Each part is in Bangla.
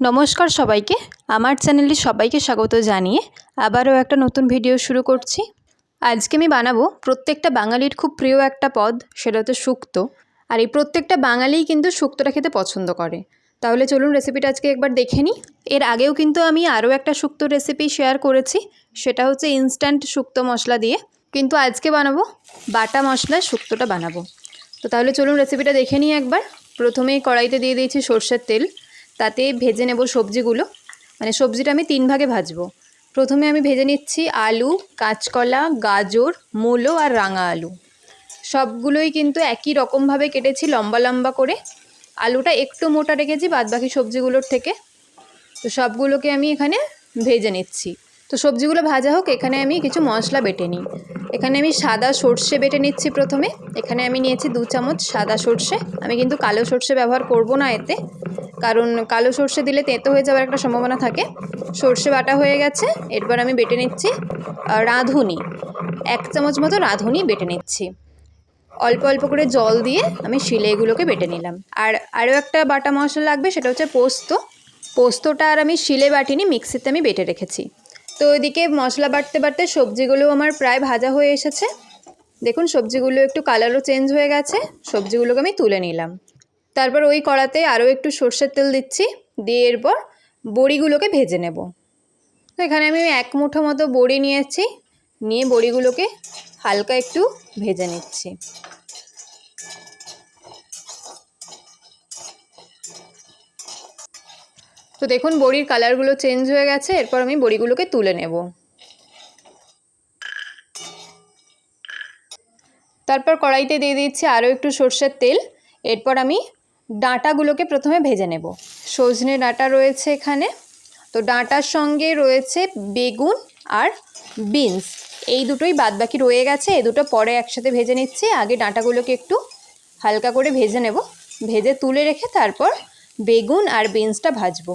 নমস্কার সবাইকে। আমার চ্যানেলে সবাইকে স্বাগত জানিয়ে আবারও একটা নতুন ভিডিও শুরু করছি। আজকে আমি বানাবো প্রত্যেকটা বাঙালির খুব প্রিয় একটা পদ, সেটা হচ্ছে শুক্তো। আর এই প্রত্যেকটা বাঙালিই কিন্তু শুক্তোটা খেতে পছন্দ করে। তাহলে চলুন রেসিপিটা আজকে একবার দেখে নিই। এর আগেও কিন্তু আমি আরও একটা শুক্তো রেসিপি শেয়ার করেছি, সেটা হচ্ছে ইনস্ট্যান্ট শুক্তো মশলা দিয়ে। কিন্তু আজকে বানাবো বাটা মশলায় শুক্তোটা বানাবো। তো তাহলে চলুন রেসিপিটা দেখে নিই একবার। প্রথমেই কড়াইতে দিয়ে দিয়েছি সর্ষের তেল। তাতে ভেজে নেব সবজিগুলো। মানে সবজিটা আমি তিন ভাগে ভাজবো। প্রথমে আমি ভেজে নিচ্ছি আলু, কাঁচকলা, গাজর, মূলো আর রাঙা আলু। সবগুলোই কিন্তু একই রকমভাবে কেটেছি লম্বা লম্বা করে। আলুটা একটু মোটা রেখেছি বাদ বাকি সবজিগুলোর থেকে। তো সবগুলোকে আমি এখানে ভেজে নিচ্ছি। তো সবজিগুলো ভাজা হোক, এখানে আমি কিছু মশলা বেটে নিই। এখানে আমি সাদা সর্ষে বেটে নিচ্ছি প্রথমে। এখানে আমি নিয়েছি দু চামচ সাদা সর্ষে। আমি কিন্তু কালো সর্ষে ব্যবহার করব না এতে। কারণ কালো সর্ষে দিলে তেঁতো হয়ে যাওয়ার একটা সম্ভাবনা থাকে। সর্ষে বাটা হয়ে গেছে, এরপর আমি বেটে নিচ্ছি রাঁধুনি। এক চামচ মতো রাঁধুনি বেটে নিচ্ছি। অল্প অল্প করে জল দিয়ে আমি শিলে এগুলোকে বেটে নিলাম। আর আরও একটা বাটা মশলা লাগবে, সেটা হচ্ছে পোস্ত। পোস্তটা আর আমি শিলে বাটিনি, মিক্সিতে আমি বেটে রেখেছি। তো ওইদিকে মশলা বাটতে বাটতে সবজিগুলো আমার প্রায় ভাজা হয়ে এসেছে। দেখুন, সবজিগুলো একটু কালারও চেঞ্জ হয়ে গেছে, সবজিগুলোকে আমি তুলে নিলাম। তারপর ওই কড়াতে আরও একটু সর্ষের তেল দিচ্ছি, দিয়ে এরপর বড়িগুলোকে ভেজে নেব। তো এখানে আমি এক মুঠো মতো বড়ি নিয়েছি, নিয়ে বড়িগুলোকে হালকা একটু ভেজে নিচ্ছি। তো দেখুন, বড়ির কালারগুলো চেঞ্জ হয়ে গেছে, এরপর আমি বড়িগুলোকে তুলে নেব। তারপর কড়াইতে দিয়ে দিচ্ছি আরও একটু সর্ষের তেল, এরপর আমি ডাঁটাগুলোকে প্রথমে ভেজে নেব। সজনে ডাঁটা রয়েছে এখানে। তো ডাঁটার সঙ্গে রয়েছে বেগুন আর বিনস। এই দুটোই বাদবাকি রয়ে গেছে এই দুটো পরে একসাথে ভেজে নিচ্ছি। আগে ডাঁটাগুলোকে একটু হালকা করে ভেজে নেব। ভেজে তুলে রেখে তারপর বেগুন আর বিনসটা ভাজবো।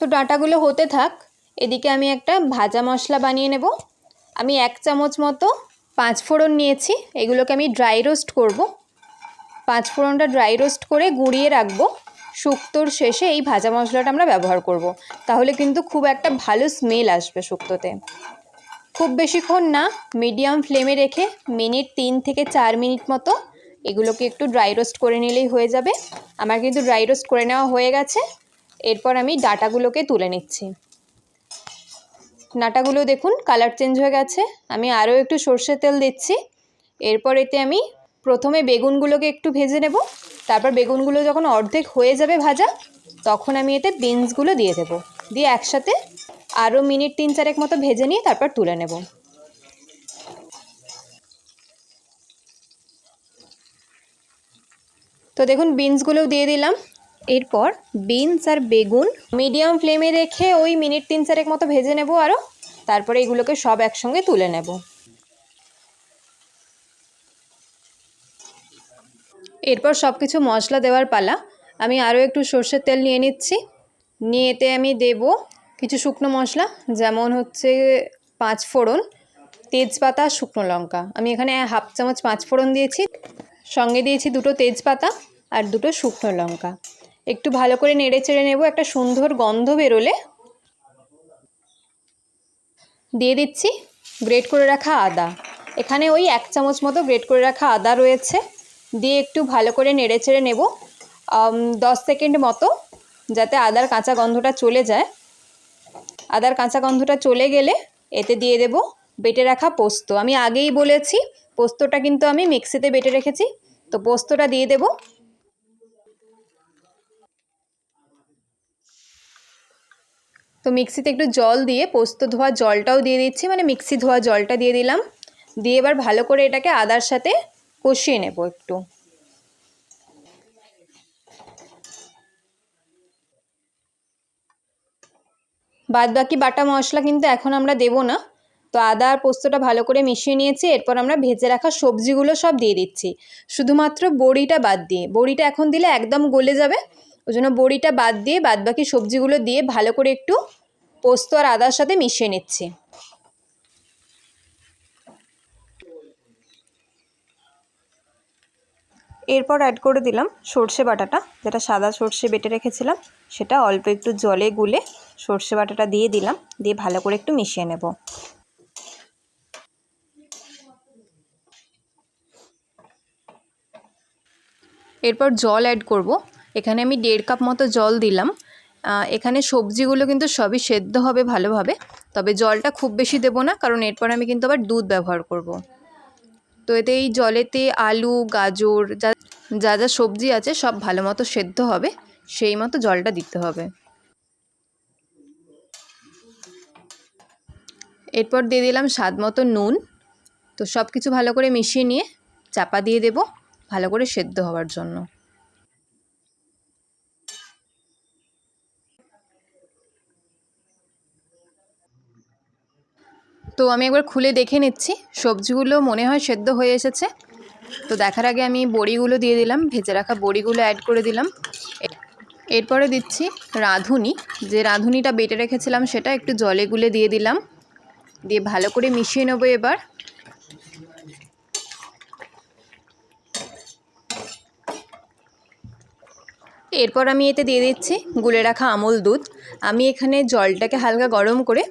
তো ডাঁটাগুলো হতে থাক, এদিকে আমি একটা ভাজা মশলা বানিয়ে নেব। আমি এক চামচ মতো পাঁচ ফোড়ন নিয়েছি, এগুলোকে আমি ড্রাই রোস্ট করব। পাঁচ ফোড়নটা ড্রাই রোস্ট করে গুঁড়িয়ে রাখব। শুক্তোর শেষে এই ভাজা মশলাটা আমরা ব্যবহার করব। তাহলে কিন্তু খুব একটা ভালো স্মেল আসবে শুক্তোতে। খুব বেশিক্ষণ না মিডিয়াম ফ্লেমে রেখে মিনিট তিন থেকে চার মিনিট মতো এগুলোকে একটু ড্রাই রোস্ট করে নিলেই হয়ে যাবে। আমার কিন্তু ড্রাই রোস্ট করে নেওয়া হয়ে গেছে। এরপর আমি ডাটাগুলোকে তুলে নিচ্ছি। ডাটাগুলো দেখুন কালার চেঞ্জ হয়ে গেছে। আমি আরও একটু সর্ষের তেল দিচ্ছি। এরপর এতে আমি প্রথমে বেগুনগুলোকে একটু ভেজে নেব। তারপর বেগুনগুলো যখন অর্ধেক হয়ে যাবে ভাজা, তখন আমি এতে বিনসগুলো দিয়ে দেব। দিয়ে একসাথে আরও মিনিট তিন চারেক মতো ভেজে নিয়ে তারপর তুলে নেব। তো দেখুন, বিনসগুলোও দিয়ে দিলাম। এরপর বিনস আর বেগুন মিডিয়াম ফ্লেমে রেখে ওই মিনিট তিন চারেক মতো ভেজে নেব আরও। তারপরে এগুলোকে সব একসঙ্গে তুলে নেব। এরপর সব কিছু মশলা দেওয়ার পালা। আমি আরও একটু সর্ষের তেল নিয়ে নিচ্ছি। নিয়ে এতে আমি দেব কিছু শুকনো মশলা, যেমন হচ্ছে পাঁচ ফোড়ন, তেজপাতা, শুকনো লঙ্কা। আমি এখানে হাফ চামচ পাঁচ ফোড়ন দিয়েছি। সঙ্গে দিয়েছি দুটো তেজপাতা আর দুটো শুকনো লঙ্কা। একটু ভালো করে নেড়ে চেড়ে নেব, একটা সুন্দর গন্ধ বেরোলে। দিয়ে দিচ্ছি গ্রেট করে রাখা আদা। এখানে ওই এক চামচ মতো গ্রেট করে রাখা আদা রয়েছে। দিয়ে একটু ভালো করে নেড়ে চেড়ে নেব দশ সেকেন্ড মতো, যাতে আদার কাঁচা গন্ধটা চলে যায়। আদার কাঁচা গন্ধটা চলে গেলে এতে দিয়ে দেব বেটে রাখা পোস্ত। আমি আগেই বলেছি, পোস্তটা কিন্তু আমি মিক্সিতে বেটে রেখেছি, তো পোস্তটা দিয়ে দেব। তো মিক্সিতে একটু জল দিয়ে, পোস্ত ধোয়া জলটাও দিয়ে দিচ্ছি মানে মিক্সি ধোয়া জলটা দিয়ে দিলাম। দিয়ে এবার ভালো করে এটাকে আদার সাথে কষিয়ে নেব একটু। বাদ বাকি বাটা মশলা কিন্তু এখন আমরা দেবো না। তো আদা আর পোস্তটা ভালো করে মিশিয়ে নিয়েছি, এরপর আমরা ভেজে রাখা সবজিগুলো সব দিয়ে দিচ্ছি। শুধুমাত্র বড়িটা বাদ দিয়ে, বড়িটা এখন দিলে একদম গলে যাবে। ওই জন্য বড়িটা বাদ দিয়ে বাদ বাকি সবজিগুলো দিয়ে ভালো করে একটু পোস্ত আর আদার সাথে মিশিয়ে নিচ্ছি। এরপর অ্যাড করে দিলাম সর্ষে বাটাটা, যেটা সাদা সর্ষে বেটে রেখেছিলাম, সেটা অল্প একটু জলে গুলে সর্ষে বাটাটা দিয়ে দিলাম, দিয়ে ভালো করে একটু মিশিয়ে নেব। এরপর জল অ্যাড করব। এখানে আমি দেড় কাপ মতো জল দিলাম। এখানে সবজিগুলো কিন্তু সবই সেদ্ধ হবে ভালোভাবে, তবে জলটা খুব বেশি দেবো না, কারণ এরপর আমি কিন্তু আবার দুধ ব্যবহার করব। তো এতে এই জলেতে আলু, গাজর, যা যা যা সবজি আছে সব ভালো মতো সেদ্ধ হবে, সেই মতো জলটা দিতে হবে। এরপর দিয়ে দিলাম স্বাদ মতো নুন। তো সব কিছু ভালো করে মিশিয়ে নিয়ে চাপা দিয়ে দেব, ভালো করে সেদ্ধ হওয়ার জন্য। তো আমি একবার খুলে দেখে নিচ্ছি। সবজিগুলো মনে হয় সেদ্ধ হয়ে এসেছে। তো দেখার আগে আমি বড়িগুলো দিয়ে দিলাম, ভেজে রাখা বড়িগুলো অ্যাড করে দিলাম। এরপরে দিচ্ছি রাঁধুনি। যে রাঁধুনিটা বেটে রেখেছিলাম সেটা একটু জলে গুলে দিয়ে দিলাম। দিয়ে ভালো করে মিশিয়ে নেব এবার। এরপর আমি এতে দিয়ে দিচ্ছি গুলে রাখা আমল দুধ। আমি এখানে জলটাকে হালকা গরম করে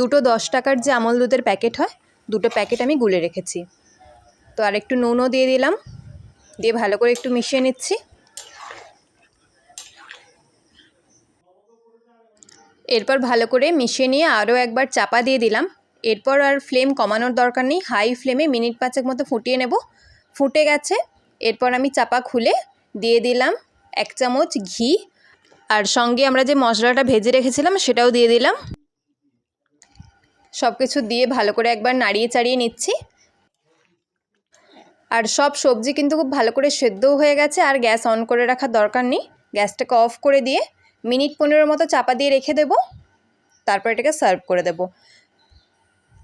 দুটো দশ টাকার যে আমল দুধের প্যাকেট হয়, দুটো প্যাকেট আমি গুলে রেখেছি। তো আর একটু নুনও দিয়ে দিলাম। দিয়ে ভালো করে একটু মিশিয়ে নিচ্ছি। এরপর ভালো করে মিশিয়ে নিয়ে আরও একবার চাপা দিয়ে দিলাম। এরপর আর ফ্লেম কমানোর দরকার নেই। হাই ফ্লেমে মিনিট পাঁচেক মতো ফুটিয়ে নেব। ফুটে গেছে। এরপর আমি চাপা খুলে দিয়ে দিলাম। এক চামচ ঘি আর সঙ্গে আমরা যে মশলাটা ভেজে রেখেছিলাম সেটাও দিয়ে দিলাম। সব কিছু দিয়ে ভালো করে একবার নাড়িয়ে চাড়িয়ে নিচ্ছি। আর সব সবজি কিন্তু খুব ভালো করে সেদ্ধও হয়ে গেছে আর গ্যাস অন করে রাখার দরকার নেই। গ্যাসটাকে অফ করে দিয়ে মিনিট পনেরোর মতো চাপা দিয়ে রেখে দেব। তারপর এটাকে সার্ভ করে দেব।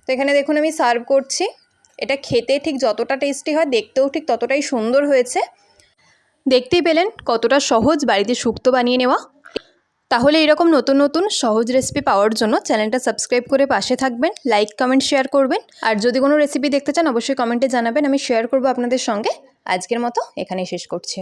তো এখানে দেখুন আমি সার্ভ করছি। এটা খেতে ঠিক যতটা টেস্টি হয়, দেখতেও ঠিক ততটাই সুন্দর হয়েছে। দেখতেই পেলেন কতটা সহজ বাড়িতে শুক্তো বানিয়ে নেওয়া। তাহলে এরকম নতুন নতুন সহজ রেসিপি পাওয়ার জন্য চ্যানেলটা সাবস্ক্রাইব করে পাশে থাকবেন লাইক কমেন্ট শেয়ার করবেন। আর যদি কোনো রেসিপি দেখতে চান, অবশ্যই কমেন্টে জানাবেন, আমি শেয়ার করব আপনাদের সঙ্গে। আজকের মতো এখানেই শেষ করছি।